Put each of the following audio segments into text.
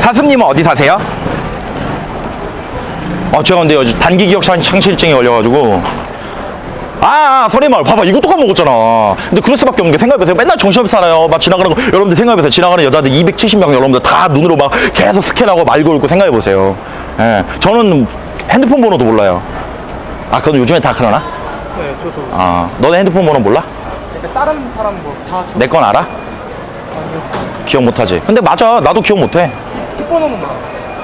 사슴님은 어디 사세요? 어, 제가 근데 요즘 단기 기억 상- 상실증이 걸려가지고. 아, 아 서리말 봐봐 이것도 까먹었잖아. 근데 그럴 수밖에 없는 게 생각해보세요. 맨날 정신없이 살아요. 막 지나가는 거 여러분들 생각해보세요. 지나가는 여자들 270명 여러분들 다 눈으로 막 계속 스캔하고 말 걸고 생각해보세요. 예, 저는 핸드폰 번호도 몰라요. 아, 그건 요즘에 다 그러나? 네, 저도. 아, 너네 핸드폰 번호 몰라? 그러니까 다른 사람 뭐다 내 건 알아? 기억 못하지. 근데 맞아. 나도 기억 못해. 뒷번호는 나.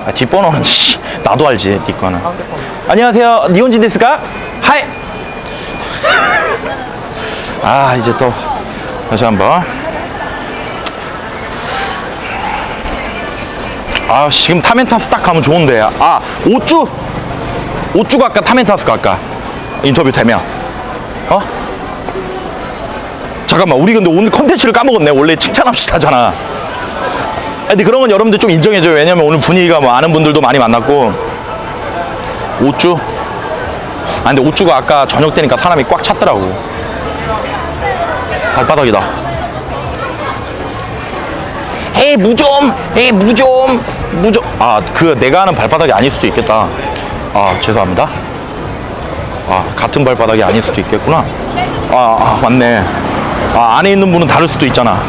아, 뒷번호는 씨, 나도 알지. 네 거는. 가운데 번. 안녕하세요. 니혼진 데스까? 하이. 아 이제 또 다시 한번. 아 지금 타멘타스 딱 가면 좋은데. 아 오쭈 오쭈 갈까 타멘타스 갈까? 인터뷰 되면. 어? 잠깐만 우리 근데 오늘 컨텐츠를 까먹었네. 원래 칭찬합시다 하잖아. 아, 근데 그런 건 여러분들 좀 인정해줘요. 왜냐면 오늘 분위기가 뭐 아는 분들도 많이 만났고. 오쭈? 아, 근데 오쭈가 아까 저녁 때니까 사람이 꽉 찼더라고. 발바닥이다. 에이, 무 좀! 에이, 무 좀! 무 좀! 아, 그 내가 하는 발바닥이 아닐 수도 있겠다. 아, 죄송합니다. 아, 같은 발바닥이 아닐 수도 있겠구나. 아, 아 맞네. 아, 안에 있는 분은 다를 수도 있잖아.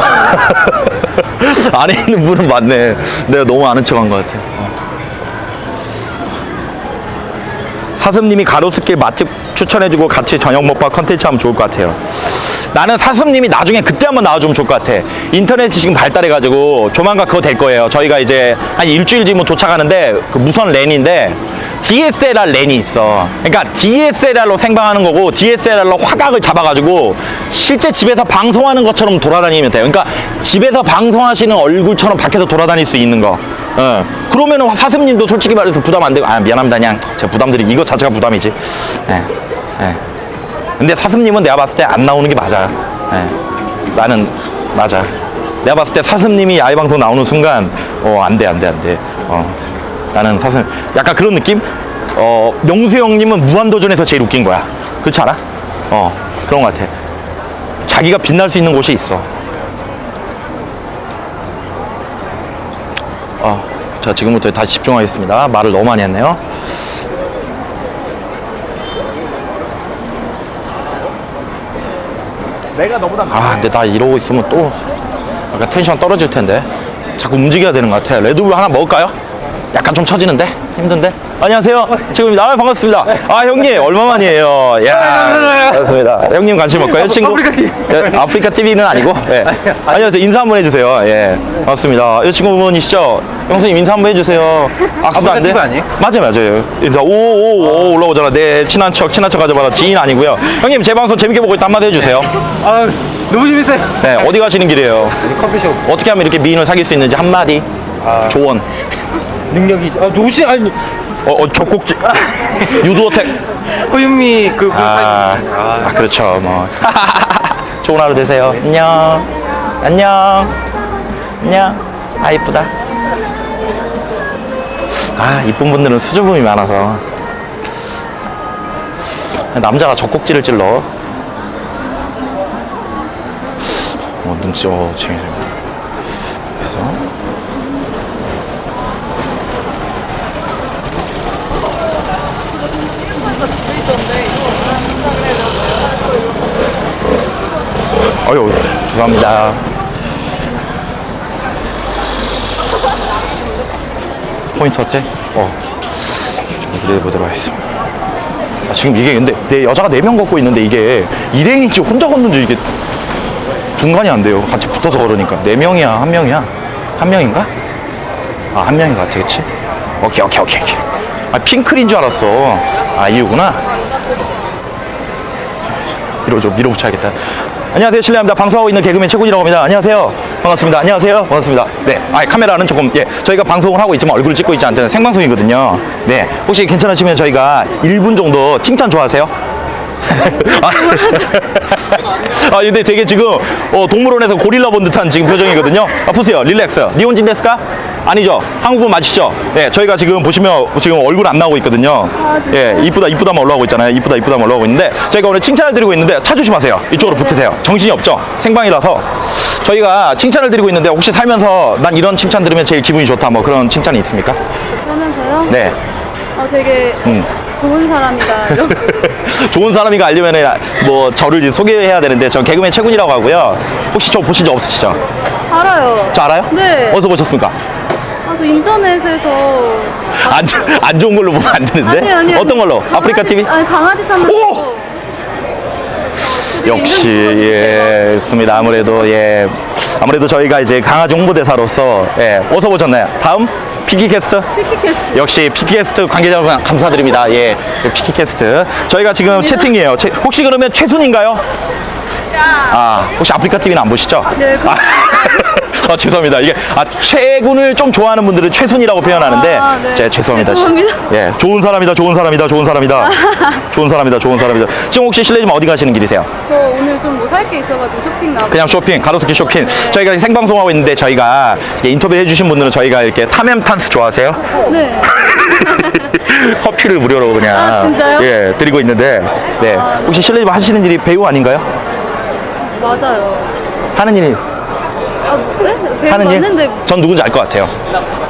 안에 있는 분은 맞네. 내가 너무 아는 척한 것 같아. 어. 사슴님이 가로수길 맛집 추천해주고 같이 저녁 먹방 컨텐츠 하면 좋을 것 같아요. 나는 사슴님이 나중에 그때 한번 나와주면 좋을 것 같아. 인터넷이 지금 발달해가지고 조만간 그거 될 거예요. 저희가 이제 한 일주일 뒤면 도착하는데 그 무선 랜인데 DSLR 랜이 있어. 그러니까 DSLR로 생방하는 거고 DSLR로 화각을 잡아가지고 실제 집에서 방송하는 것처럼 돌아다니면 돼요. 그러니까 집에서 방송하시는 얼굴처럼 밖에서 돌아다닐 수 있는 거. 어. 그러면은 사슴님도 솔직히 말해서 부담 안 되고 아 미안합니다 그냥 제가 부담드리 이거 자체가 부담이지. 예. 예. 근데 사슴님은 내가 봤을 때 안 나오는 게 맞아요. 예. 나는 맞아. 내가 봤을 때 사슴님이 야외 방송 나오는 순간 어안 돼 안 돼 안 돼. 어 나는 사슴 약간 그런 느낌. 어 명수 형님은 무한도전에서 제일 웃긴 거야. 그렇지 않아? 어 그런 것 같아. 자기가 빛날 수 있는 곳이 있어. 어, 자 지금부터 다시 집중하겠습니다. 말을 너무 많이 했네요. 내가 너보다 아, 근데 나 이러고 있으면 또 약간 텐션 떨어질 텐데. 자꾸 움직여야 되는 것 같아. 레드불 하나 먹을까요? 약간 좀 처지는데? 힘든데? 안녕하세요. 지금 아, 반갑습니다. 아, 형님, 얼마만이에요? 야, 반갑습니다. 형님 관심 없고요. 친구. 아프리카 TV. 예, 아프리카 TV는 아니고. 예. 안녕하세요. 인사 한번 해주세요. 예. 반갑습니다. 이 친구분이시죠? 형수님 인사 한번 해주세요. 악수도 안 돼? TV 아니에요? 맞아요, 맞아요. 인사, 오, 오, 오, 올라오잖아. 네, 친한 척, 친한 척 하지 마라. 지인 아니고요. 형님, 제 방송 재밌게 보고 있다 한마디 해주세요. 아, 너무 재밌어요. 네, 어디 가시는 길이에요? 커피숍 어떻게 하면 이렇게 미인을 사귈 수 있는지 한마디 조언 능력이 아, 도시 아니 어, 어 젖꼭지. 유두어택. 허윤미 그 아, 아, 아 그렇죠 뭐. 좋은 하루 되세요. 안녕. 안녕. 안녕. 아 이쁘다. 아 이쁜 분들은 수줍음이 많아서. 남자가 젖꼭지를 찔러. 어 눈치 어 재밌어 그래서 아까 집에 있었는데 이거 생각을 해요. 어유 죄송합니다. 포인트 어째? 어. 좀 기대해 보도록 하겠습니다. 아, 지금 이게 근데 내 여자가 네명 걷고 있는데 이게 일행인지 혼자 걷는지 이게 분간이 안 돼요. 같이 붙어서 걸으니까 네 명이야, 한 명이야, 한 명인가? 아, 한 명인 것 같아, 그치? 오케이, 오케이, 오케이, 오케이. 아, 핑클인 줄 알았어. 아, 이유구나. 밀어줘, 밀어붙여야겠다. 안녕하세요, 실례합니다. 방송하고 있는 개그맨 최군이라고 합니다. 안녕하세요. 반갑습니다. 안녕하세요. 반갑습니다. 네, 아, 카메라는 조금, 예, 저희가 방송을 하고 있지만 얼굴을 찍고 있지 않잖아요. 생방송이거든요. 네, 혹시 괜찮으시면 저희가 1분 정도 칭찬 좋아하세요? 아, 아, 근데 되게 지금 어, 동물원에서 고릴라 본 듯한 지금 표정이거든요. 아, 보세요. 릴렉스. 니혼진 데스까? 아니죠? 한국분 맞으시죠? 예, 저희가 지금 보시면 지금 얼굴 안 나오고 있거든요. 예, 이쁘다 이쁘다만 올라오고 있잖아요. 이쁘다 이쁘다만 올라오고 있는데 저희가 오늘 칭찬을 드리고 있는데 차 조심하세요. 이쪽으로 붙으세요. 정신이 없죠? 생방이라서 저희가 칭찬을 드리고 있는데 혹시 살면서 난 이런 칭찬 들으면 제일 기분이 좋다 뭐 그런 칭찬이 있습니까? 하면서요? 네. 어, 되게 음. 좋은 사람이다. 이런 좋은 사람이가 알려면 뭐 저를 소개해야 되는데 전 개그맨 최군이라고 하고요. 혹시 저 보신 적 없으시죠? 알아요. 저 알아요? 네. 어디서 보셨습니까? 아, 저 인터넷에서. 안, 좋- 안 좋은 걸로 보면 안 되는데? 아니, 아니, 어떤 걸로? 아프리카 TV? 아니, 강아지 찾는 오! 거. 역시 예 있습니다. 아무래도 예 아무래도 저희가 이제 강아지 홍보대사로서 예 어서 보셨나요? 다음 피키캐스트. 피키캐스트. 역시 피키캐스트 관계자 여러분 감사드립니다. 예 피키캐스트. 저희가 지금 채팅이에요. 채- 혹시 그러면 최순인가요 아 혹시 아프리카 TV는 안 보시죠 네, 그- 아, 아, 죄송합니다 이게 아 최군을 좀 좋아하는 분들은 최순이라고 표현하는데 아, 네. 제 죄송합니다 죄송합니다. 예 좋은 사람이다 좋은 사람이다 좋은 사람이다 좋은 사람이다 좋은 사람이다 지금 혹시 실례지만 어디 가시는 길이세요? 저 오늘 좀 뭐 살 게 있어가지고 쇼핑 나고. 그냥 쇼핑, 가로수길 쇼핑. 저희가 생방송하고 있는데 저희가 인터뷰 해주신 분들은 저희가 이렇게 타멘탄스 좋아하세요? 네. 커피를 무료로 그냥 아? 예 드리고 있는데 네 혹시 실례지만 하시는 일이 배우 아닌가요? 맞아요. 하는 일이 아, 네? 배우 하는 맞는데. 일? 전 누군지 알 것 같아요.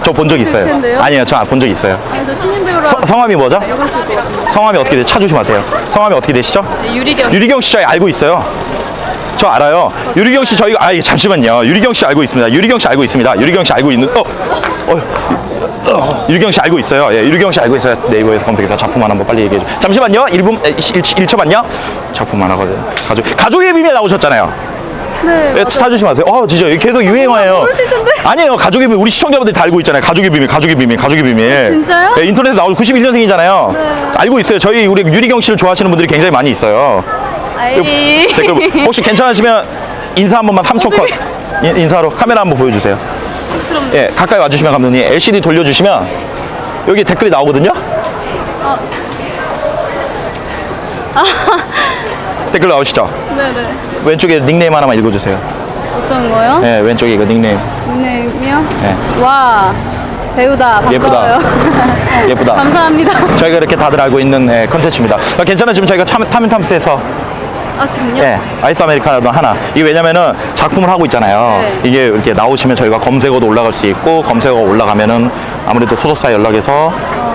저 본 적 있어요. 텐데요? 아니에요, 저 본 적 있어요. 아니, 저 신인 배우라. 서- 성함이 뭐죠? 같은데. 성함이 어떻게 돼? 차 조심하세요. 성함이 어떻게 되시죠? 네, 유리경. 유리경 씨 저희 알고 있어요. 저 알아요. 유리경 씨 저희가 아 예, 잠시만요. 유리경 씨 알고 있습니다. 유리경 씨 알고 있습니다. 유리경 씨 알고 있는 어. 어. 어, 유리경 씨 알고 있어요. 예, 유리경 씨 알고 있어요. 네이버에서 검색해서 작품 하나 한번 빨리 얘기해 줘. 잠시만요. 1분 1, 1초만요. 작품 하나 가지고 가족 가족의 비밀 나오셨잖아요. 네. 예, 맞아요. 찾으시면서 어 진짜 계속. 모르실 텐데. 아니에요. 가족의 비밀 우리 시청자분들이 다 알고 있잖아요. 가족의 비밀, 가족의 비밀, 가족의 비밀. 진짜요? 예, 인터넷에 나오고 91년생이잖아요. 네. 알고 있어요. 저희 우리 유리경 씨를 좋아하시는 분들이 굉장히 많이 있어요. 아이. 댓글 혹시 괜찮으시면 인사 한 번만 3초 컷 인- 인사로 카메라 한번 보여주세요. 예, 가까이 와주시면 감독님 LCD 돌려주시면 여기 댓글이 나오거든요. 댓글 나오시죠? 네네. 왼쪽에 닉네임 하나만 읽어주세요. 어떤 거요? 예, 왼쪽에 이거 닉네임. 닉네임이요? 네. 와. 배우다. 예쁘다. 반가워요. 예쁘다. 감사합니다. 저희가 이렇게 다들 알고 있는 예, 컨텐츠입니다. 어, 괜찮으시면 저희가 참- 타멘탐스에서 아, 지금요? 예, 아이스 아메리카노 하나. 이게 왜냐면은 작품을 하고 있잖아요. 네. 이게 이렇게 나오시면 저희가 검색어도 올라갈 수 있고 검색어가 올라가면은 아무래도 소속사 연락해서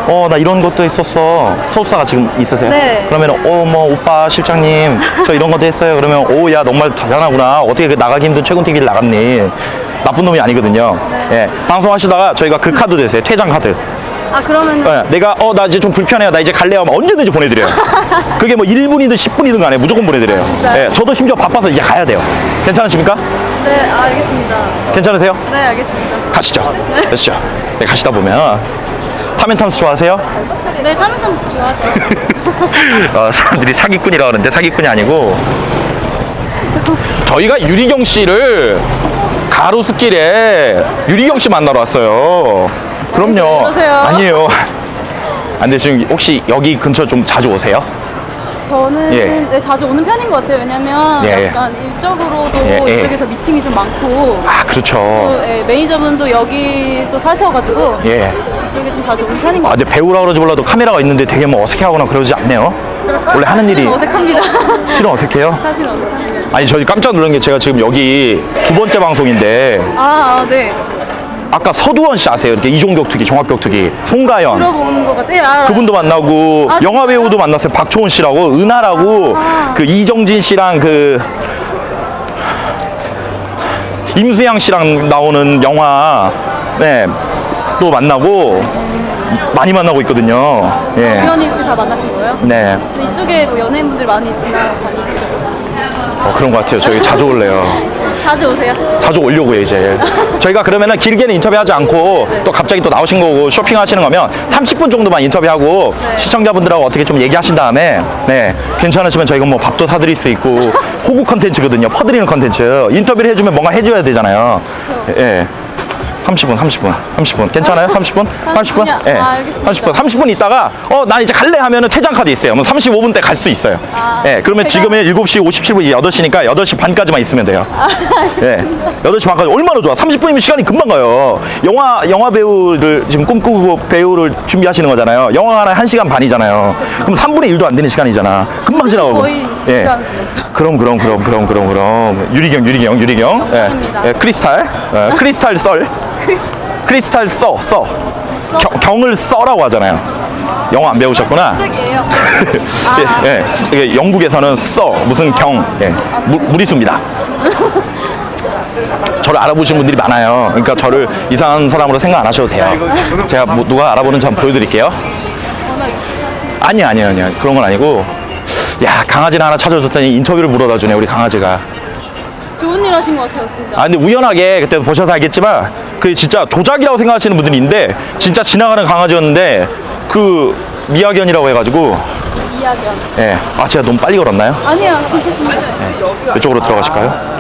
어, 나 이런 것도 있었어. 소속사가 지금 있으세요? 네. 그러면 어, 뭐 오빠 실장님 저 이런 것도 했어요. 그러면 오, 야 정말 대단하구나. 어떻게 그 나가기 힘든 최군 TV를 나갔니? 나쁜 놈이 아니거든요. 네. 예, 방송하시다가 저희가 그 카드 되세요. 퇴장 카드. 아, 그러면 예, 내가 어 나 이제 좀 불편해요 나 이제 갈래요 하면 언제든지 보내드려요 그게 뭐 1분이든 10분이든 간에 무조건 보내드려요? 예, 저도 심지어 바빠서 이제 가야 돼요 괜찮으십니까? 네, 아, 알겠습니다. 괜찮으세요? 네, 알겠습니다. 가시죠 가시죠 네, 가시다 보면 타멘탐스 좋아하세요? 네, 타면탐 좋아하죠. 어, 사람들이 사기꾼이라고 하는데 사기꾼이 아니고 저희가 유리경 씨를 가로수길에 유리경 씨 만나러 왔어요 그럼요 그러세요? 아니에요 안돼 지금 혹시 여기 근처 좀 자주 오세요? 저는 예. 네, 자주 오는 편인 것 같아요. 왜냐면 예, 예. 약간 일적으로도 예, 예. 이쪽에서 미팅이 좀 많고 아 그렇죠 또 예, 매니저분도 여기 또 사셔가지고 예. 이쪽에 좀 자주 오는 편인 것 아, 같아요. 근데 배우라 그러지 몰라도 카메라가 있는데 되게 뭐 어색해하거나 그러지 않네요. 원래 하는 일이 어색합니다. 실은 어색해요? 사실은 어색합니다. 아니, 저 깜짝 놀란 게 제가 지금 여기 두 번째 방송인데 아, 아, 네. 아까 서두원 씨 아세요? 이렇게 이종격투기, 종합격투기, 송가연. 들어보는 것 같아요. 예, 알아요. 그분도 만나고 아, 영화? 배우도 만났어요. 박초원 씨라고 은하라고 아. 그 이정진 씨랑 그 임수양 씨랑 나오는 영화 네. 또 만나고 많이 만나고 있거든요. 예. 우연히 이렇게 다 만나신 거예요? 네. 근데 이쪽에 뭐 연예인분들 많이 지나다니시죠? 어, 그런 것 같아요. 저희 자주 올래요. 자주 오세요. 자주 오려고요, 이제. 저희가 그러면은 길게는 인터뷰하지 않고 또 갑자기 또 나오신 거고 쇼핑하시는 거면 30분 정도만 인터뷰하고 네. 시청자분들하고 어떻게 좀 얘기하신 다음에 네, 괜찮으시면 저희가 뭐 밥도 사드릴 수 있고 호구 컨텐츠거든요. 퍼드리는 컨텐츠. 인터뷰를 해주면 뭔가 해줘야 되잖아요. 예. 30분, 30분, 30분. 괜찮아요? 30분? 30분? 그냥- 예. 아, 알겠습니다. 30분. 30분 있다가, 어, 난 이제 갈래 하면은 퇴장 카드 있어요. 그럼 35분 때 갈 수 있어요. 아, 예. 그러면 퇴장- 지금은 7시 57분, 8시니까 8시 반까지만 있으면 돼요. 아, 예. 8시 반까지 얼마나 좋아. 30분이면 시간이 금방 가요. 영화, 영화 배우를 지금 꿈꾸고 배우를 준비하시는 거잖아요. 영화 하나 1시간 반이잖아요. 그럼 3분의 1도 안 되는 시간이잖아. 금방 지나가고. 거의 예. 시간 됐죠. 그럼 그럼 그럼 그럼 그럼 그럼 유리경 유리경 유리경 예. 영광입니다. 예, 크리스탈 예, 크리스탈 썰 크리스탈 써써. 경을 써라고 하잖아요. 영어 안 배우셨구나. 깜짝이에요. 예, 예, 스- 이게 영국에서는 써 무슨 경 예, 무, 무리수입니다. 저를 알아보시는 분들이 많아요. 그러니까 저를 이상한 사람으로 생각 안 하셔도 돼요. 제가 뭐 누가 알아보는지 한번 보여드릴게요. 아니야 아니야 아니야 그런 건 아니고. 야 강아지를 하나 찾아줬더니 인터뷰를 물어다 주네 우리 강아지가. 좋은 일 하신 것 같아요, 진짜. 아 근데 우연하게 그때 보셔서 알겠지만 그 진짜 조작이라고 생각하시는 분들이 있는데 진짜 지나가는 강아지였는데 그 미야견이라고 해가지고 이야기한. 예. 아 제가 너무 빨리 걸었나요? 아니요, 괜찮습니다. 이쪽으로 들어가실까요?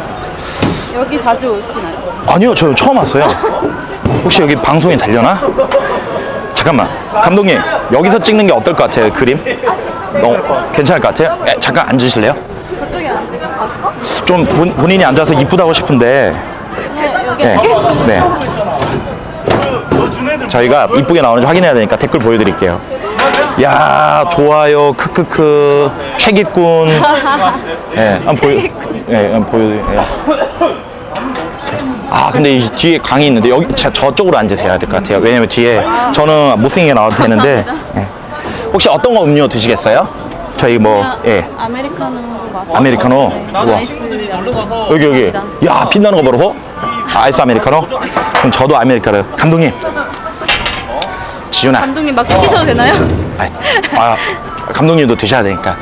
여기 자주 오시나요? 아니요 저 처음 왔어요 혹시 여기 방송이 달려나? 잠깐만 감독님 여기서 찍는 게 어떨 것 같아요 그림? 너무 괜찮을 것 같아요? 예, 잠깐 앉으실래요? 저쪽에 앉으면 봤어? 좀 본, 본인이 앉아서 이쁘다고 싶은데 네, 네. 저희가 이쁘게 나오는지 확인해야 되니까 댓글 보여드릴게요. 야 좋아요 크크크 최기꾼 예 한번 보여 예 한번 보여 예. 아 근데 이 뒤에 강이 있는데 여기 저, 저쪽으로 앉으셔야 될 것 같아요 왜냐면 뒤에 저는 못생기게 나와도 되는데 예. 혹시 어떤 거 음료 드시겠어요? 저희 뭐예 아메리카노. 아메리카노 네. 우와. 나이스. 여기 여기 야 빛나는 거 봐라 아, 아이스 아메리카노? 그럼 저도 아메리카노 감독님. 지윤아. 감독님 막 시키셔도 되나요? 아, 아, 감독님도 드셔야 되니까.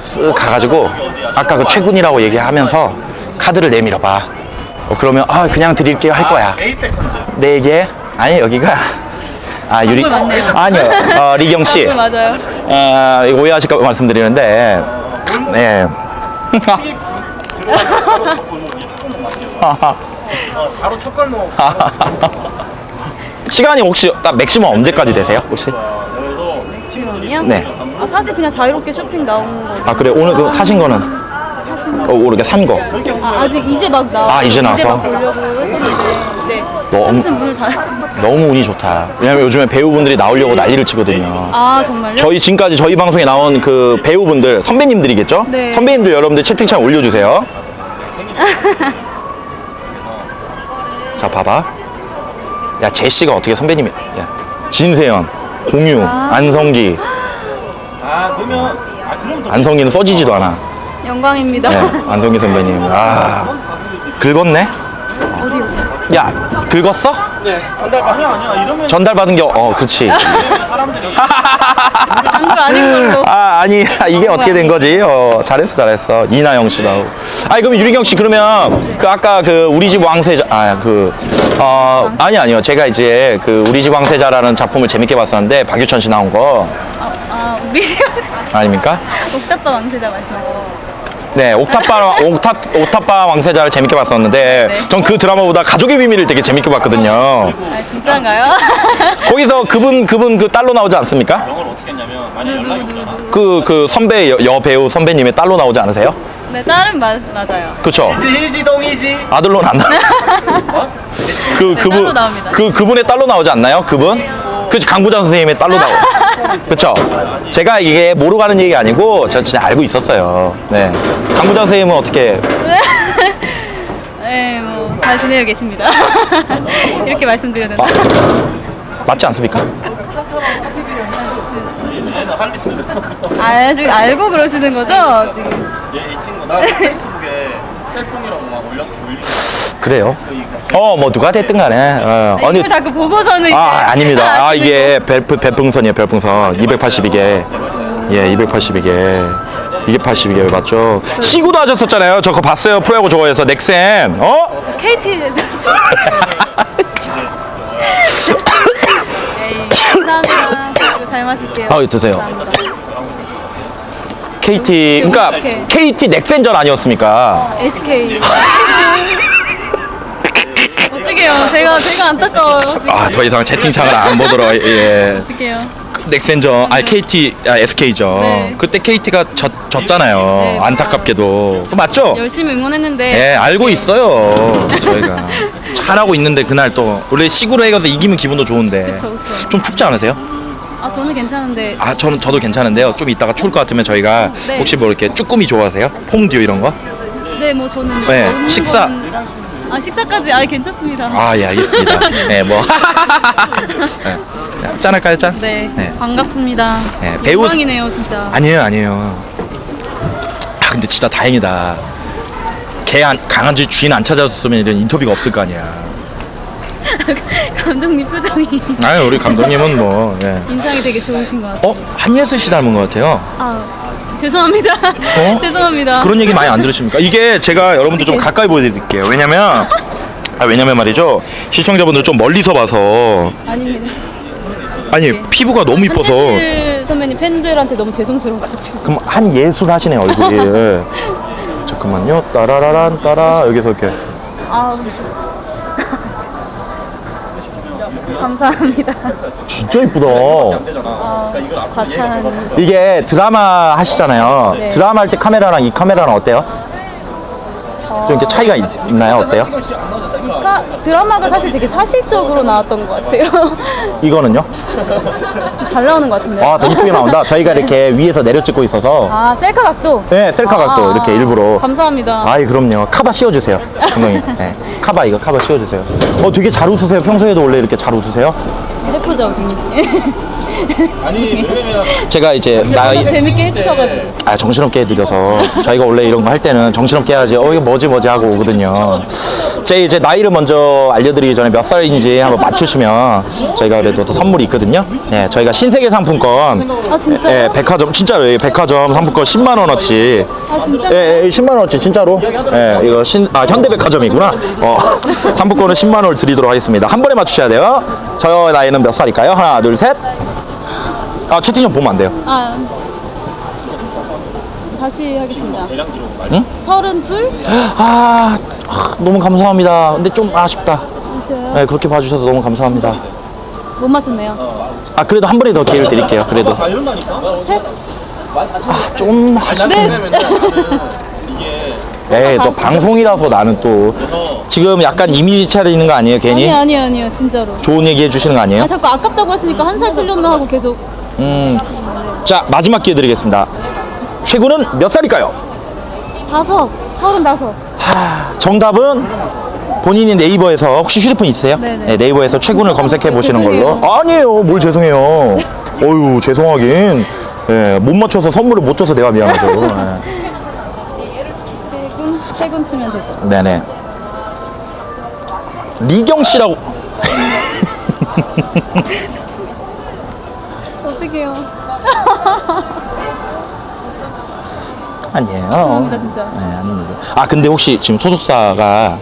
쓱 가가지고 아까 그 최군이라고 얘기하면서 카드를 내밀어 봐. 어, 그러면 아 그냥 드릴게요. 할 거야. 네 개? 아니 여기가. 아 유리. 맞네요. 아니요. 어, 리경 씨. 네, 맞아요. 아, 이거 오해하실까 봐 말씀드리는데. 네 바로 첫걸로 시간이 혹시 딱 맥시멈 언제까지 되세요? 혹시? 지금이요? 네. 아, 사실 그냥 자유롭게 쇼핑 나오는 거. 아 그래 오늘 그 사신 거는 어, 오르게 산 거. 아, 아직 이제 막 나와. 아, 이제 나와서? 막 보려고 했었는데. 네. 뭐, 한참 문을 닫았습니다. 너무 운이 좋다. 왜냐면 요즘에 배우분들이 나오려고 난리를 치거든요. 아, 정말요? 저희 지금까지 저희 방송에 나온 그 배우분들 선배님들이겠죠? 네. 선배님들 여러분들 채팅창 올려주세요. 자 봐봐. 야 제시가 어떻게 선배님이? 야 진세현, 공유, 안성기. 아 그러면 아 그럼 또 안성기는 써지지도 않아. 영광입니다. 네, 안성기 선배님. 아 긁었네. 야 긁었어? 네 안달 아니야 아니야 이러면 전달 받은 게어 그렇지. 안글 아닌 걸로. 아 아니 이게 어떻게 된 거지? 어 잘했어 잘했어 이나영 씨도. 아니 그럼 유리경 씨 그러면 그 아까 그 우리 집 왕세자 아그어 아니 아니요 제가 이제 그 우리 집 왕세자라는 작품을 재밌게 봤었는데 박유천 씨 나온 거 아, 우리 집 아닙니까? 옥탑방 왕세자 말씀하시죠. 네 옥탑바 옥탑 옥탑바 왕세자를 재밌게 봤었는데 네. 전 그 드라마보다 가족의 비밀을 되게 재밌게 봤거든요. 아, 진짜인가요? 거기서 그분 그분 그 딸로 나오지 않습니까? 영어를 어떻게 했냐면 만약 누구, 연락이 누구, 누구. 그그 선배 여, 여 배우 선배님의 딸로 나오지 않으세요? 네, 딸은 맞, 맞아요. 그렇죠. 일지 동이지 아들로는 안 나. 그 네, 그분 딸로 나옵니다. 그 그분의 딸로 나오지 않나요? 그분? 그 강부장 선생님의 딸로 나오. 그렇죠. 제가 이게 모르고 하는 얘기 아니고 저 진짜 알고 있었어요. 네. 강부장 선생님은 어떻게? 네, 뭐, 잘 지내고 계십니다. 이렇게 말씀드려야 되나? 맞지 않습니까? 아, 지금 알고 그러시는 거죠? 지금. 얘이 친구 나 셀폰이라고 막 올려 올리 그래요. 어, 뭐 누가 됐든 간에. 어, 아, 아니, 자꾸 보고서는. 아, 아닙니다. 아, 이게 별, 별풍선이에요, 별풍선. 282개. 예, 282개. 이게 82개 맞죠? 시구도 하셨었잖아요. 저 그거 봤어요. 프로야구 좋아해서. 넥센. 어? 거. KT. 네, 감사합니다. 이거 잘 마실게요. 아, 드세요. 감사합니다. KT, 그러니까 오케이. KT 넥센전 아니었습니까? SK. 어떻게 어떡해요. 제가, 제가 안타까워요. 지금. 아, 더 이상 채팅창을 안 보도록, 예. 어떡해요. 넥센전, 아 KT, 아 SK죠. 네. 그때 KT가 졌, 졌잖아요. 네. 안타깝게도. 그거 맞죠? 열심히 응원했는데. 예, 알고 있어요. 저희가 잘하고 있는데 그날 또 원래 시구로 해가서 이기면 기분도 좋은데 그쵸, 그쵸. 좀 춥지 않으세요? 아, 저는 괜찮은데. 아, 저는 저도 괜찮은데요. 좀 이따가 추울 것 같으면 저희가 네. 혹시 뭐 이렇게 쭈꾸미 좋아하세요? 퐁듀 이런 거? 네, 뭐 저는. 뭐 네, 먹는 식사. 거는- 아, 식사까지. 아, 괜찮습니다. 아, 예, 알겠습니다. 네, 뭐. 네. 짠 할까요, 짠? 네, 네. 반갑습니다. 네, 배우- 영광이네요, 진짜. 아니에요, 아니에요. 아, 근데 진짜 다행이다. 개 안, 강아지 주인 안 찾아줬으면 이런 인터뷰가 없을 거 아니야. 감독님 표정이 아유, 우리 감독님은 뭐, 예. 인상이 되게 좋으신 것 같아요. 어? 한예슬 씨 닮은 것 같아요. 아, 죄송합니다. 어? 죄송합니다. 그런 얘기 많이 안 들으십니까? 이게 제가 여러분들 좀 가까이 보여드릴게요. 왜냐면, 아, 왜냐면 말이죠. 시청자분들 좀 멀리서 봐서. 아닙니다. 아니, 피부가 너무 이뻐서. 한예슬 선배님 팬들한테 너무 죄송스러워가지고. 그럼 한 예술 하시네, 얼굴이. 예. 잠깐만요. 따라라란, 따라. 여기서 이렇게. 아, 감사합니다. 진짜 이쁘다. 아, 과찬. 이게 드라마 하시잖아요. 네. 드라마 할 때 카메라랑 이 카메라는 어때요? 좀 이렇게 차이가 있, 나요 어때요? 카, 드라마가 사실 되게 사실적으로 나왔던 것 같아요. 이거는요? 잘 나오는 것 같은데. 아, 더 이쁘게 나온다. 저희가 이렇게 위에서 내려 찍고 있어서. 아, 셀카 각도? 네, 셀카 각도 아, 이렇게 일부러. 감사합니다. 아이, 그럼요. 카바 씌워주세요. 감독님. 네. 카바, 이거 카바 씌워주세요. 어, 되게 잘 웃으세요. 평소에도 원래 이렇게 잘 웃으세요? 예쁘죠, 지금? 제가 이제 나이, 재밌게 해주셔가지고. 아, 정신없게 해드려서. 저희가 원래 이런 거 할 때는 정신없게 해야지. 어 이거 뭐지 뭐지 하고 오거든요. 제 이제 나이를 먼저 알려드리기 전에 몇 살인지 한번 맞추시면 저희가 그래도 또 선물이 있거든요. 네 저희가 신세계 상품권. 아, 진짜요? 예, 백화점 진짜로 예, 백화점 상품권 10만 원어치. 아, 진짜? 예, 예, 10만 원어치 진짜로? 예, 이거 신, 아, 현대백화점이구나. 어, 상품권은 10만 원을 드리도록 하겠습니다. 한 번에 맞추셔야 돼요. 저 나이는 몇 살일까요? 하나 둘셋 아 채팅창 보면 안 돼요 아, 다시 하겠습니다. 응? 서른 둘? 아, 아, 너무 감사합니다. 근데 좀 아쉽다. 아쉬워요? 네, 그렇게 봐주셔서 너무 감사합니다. 못 맞췄네요. 아, 그래도 한 번에 더 기회를 드릴게요. 그래도. 셋? 아, 좀 아쉽다. 네. 에이, 너 방송이라서 나는 또. 지금 약간 이미지 차리는 거 아니에요, 괜히? 아니, 아니, 아니요, 진짜로. 좋은 얘기 해주시는 거 아니에요? 아, 자꾸 아깝다고 하시니까 한 살 틀렸나 하고 계속. 음. 자, 마지막 기회 드리겠습니다. 최고는 몇 살일까요? 다섯, 서른 다섯. 정답은 본인이 네이버에서 혹시 휴대폰 있으세요? 네네. 네, 네이버에서 최군을 검색해 보시는 걸로. 아니에요, 뭘 죄송해요. 어유 죄송하긴. 예, 못 맞춰서 선물을 못 줘서 내가 미안하죠. 예. 세군, 세군 치면 되죠. 네네. 리경 씨라고. 어떡해요. 아니에요. 죄송합니다, 진짜. 네, 아닙니다. 아, 근데 혹시 지금 소속사가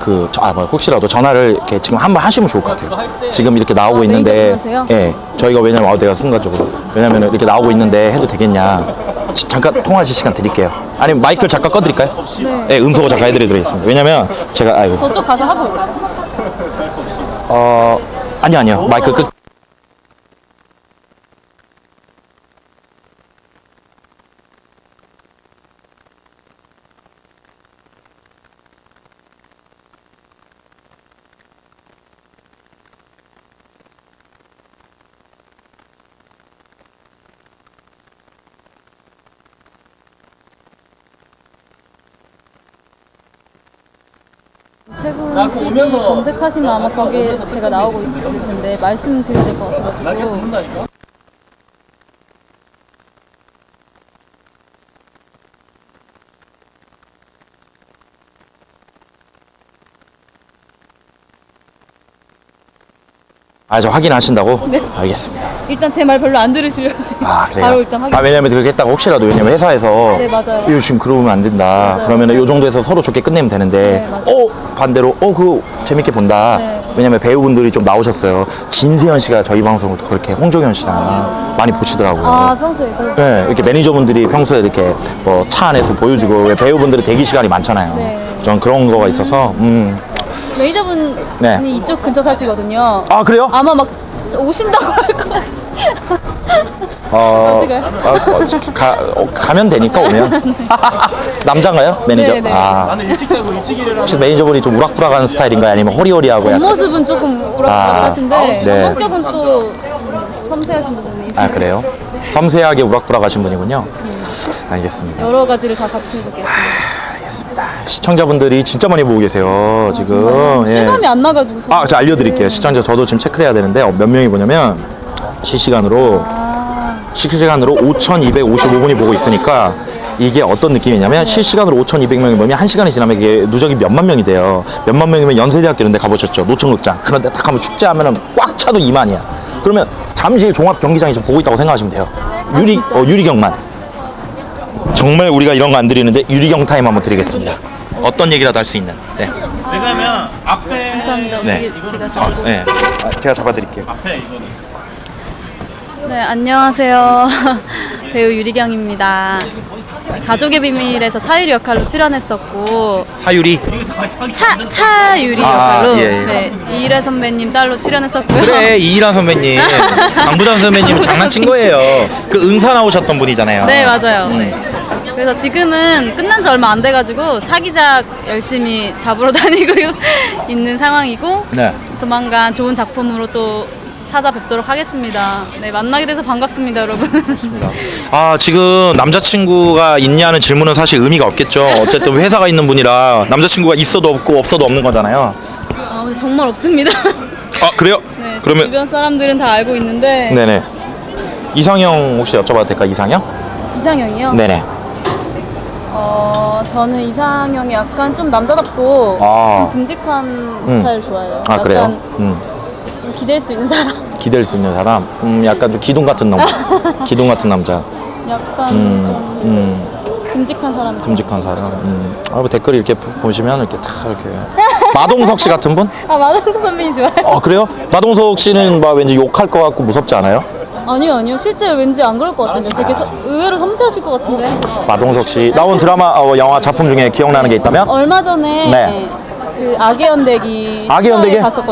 그, 저- 아, 뭐, 혹시라도 전화를 이렇게 지금 한번 하시면 좋을 것 같아요. 지금 이렇게 나오고 아, 있는데, 매니저분한테요? 예, 저희가 왜냐면, 아, 내가 순간적으로. 왜냐면 이렇게 나오고 있는데 해도 되겠냐. 지- 잠깐 통화하실 시간 드릴게요. 아니면 마이크를 잠깐 꺼드릴까요? 네. 예, 음소거 잠깐 해드리겠습니다. 왜냐면 제가, 아이고, 저쪽 가서 하고 올까요? 어, 아니, 아니요. 마이크 끝. 최근 나 그거 TV 오면서- 검색하시면 아마 거기에 오면서 제가 나오고 있을 텐데 말씀드려야 될 것 같아가지고 듣는다니까? 아, 저 확인하신다고? 알겠습니다. 일단 제 말 별로 안 들으시려고 아 그래요? 바로 일단 확인 아 왜냐면 그렇게 했다가 혹시라도 왜냐면 회사에서 네, 맞아요. 이거 지금 그러면 안 된다 맞아요, 그러면. 요 정도에서 서로 좋게 끝내면 되는데 네, 맞아요. 어 반대로 어 그거 재밌게 본다 네. 왜냐면 배우분들이 좀 나오셨어요 진세현 씨가 저희 방송을 또 그렇게 홍종현 씨랑 많이 보시더라고요 아 평소에도 네, 이렇게 매니저분들이 평소에 이렇게 뭐 차 안에서 보여주고 왜 배우분들이 대기 시간이 많잖아요. 네. 전 그런 거가 있어서 음 매니저분이 네. 이쪽 근처 사시거든요. 아 그래요? 아마 막 오신다고 할 것 같아. 어, 어떡해요? 아, 어, 가, 어, 가면 되니까 오면 남자인가요 매니저? 네, 네. 아 나는 일찍 자고 일찍 일어나는 혹시 매니저분이 좀 우락부락한 스타일인가요? 아니면 허리허리하고 약간 겉모습은 조금 아, 우락부락하신데 네. 성격은 또 음, 섬세하신 부분이 있어요. 아 그래요? 섬세하게 우락부락하신 분이군요. 알겠습니다. 여러 가지를 다 같이 보고 계시네요. 알겠습니다. 시청자분들이 진짜 많이 보고 계세요 지금. 예. 실감이 안 나가지고 저는. 아, 제가 알려드릴게요. 시청자 저도 지금 체크를 해야 되는데 어, 몇 명이 보냐면 실시간으로 아, 실시간으로 5,255분이 보고 있으니까 이게 어떤 느낌이냐면 실시간으로 5,200명이 보면 한 시간이 지나면 이게 누적이 몇만 명이 돼요. 몇만 명이면 연세대학교 이런 데 가보셨죠? 노천극장. 그런데 딱 하면 축제하면은 꽉 차도 2만이야. 그러면 잠실 종합 경기장에서 보고 있다고 생각하시면 돼요. 유리 진짜? 어, 유리경만. 정말 우리가 이런 거 안 드리는데 유리경 타임 한번 드리겠습니다. 어떤 얘기라도 할 수 있는. 네. 왜냐면 앞에 감사합니다. 어떻게 네. 제가 아, 잘. 네. 아, 제가 잡아드릴게요. 앞에 이거는 네, 안녕하세요. 배우 유리경입니다. 가족의 비밀에서 차유리 역할로 출연했었고 사유리. 차 차유리 아, 역할로 예, 예. 네 이일혜 선배님 딸로 출연했었고요. 그래 이일환 선배님 강부장 선배님 장난친 거예요 그 응사 나오셨던 분이잖아요 네 맞아요. 음. 네. 그래서 지금은 끝난 지 얼마 안 돼가지고 차기작 열심히 잡으러 다니고 있는 상황이고 네. 조만간 좋은 작품으로 또 찾아뵙도록 하겠습니다. 네 만나게 돼서 반갑습니다, 여러분. 아 지금 남자친구가 있냐는 질문은 사실 의미가 없겠죠 어쨌든 회사가 있는 분이라 남자친구가 있어도 없고 없어도 없는 거잖아요 아, 정말 없습니다. 아 그래요? 네, 그러면 주변 사람들은 다 알고 있는데 네네 이상형 혹시 여쭤봐도 될까 이상형? 이상형이요. 네네 어 저는 이상형이 약간 좀 남자답고 아. 좀 듬직한 음. 스타일 좋아해요. 아 그래요? 약간 음, 좀 기댈 수 있는 사람. 기댈 수 있는 사람 음 약간 좀 기둥 같은 남자 기둥 같은 남자 약간 음, 좀음 듬직한 사람. 듬직한 사람 음. 아, 뭐 댓글 이렇게 보- 보시면 이렇게 다 이렇게 마동석 씨 같은 분? 아 마동석 선배님 좋아해요. 어 그래요? 마동석 씨는 막 왠지 욕할 것 같고 무섭지 않아요? 아니요 아니요 실제 왠지 안 그럴 것 같은데 되게 서- 의외로 섬세하실 것 같은데. 마동석 씨 나온 드라마 어, 영화 작품 중에 기억나는 게 있다면? 얼마 전에 네. 그 악의 연대기 악의 연대기? 시사회 갔었거든요.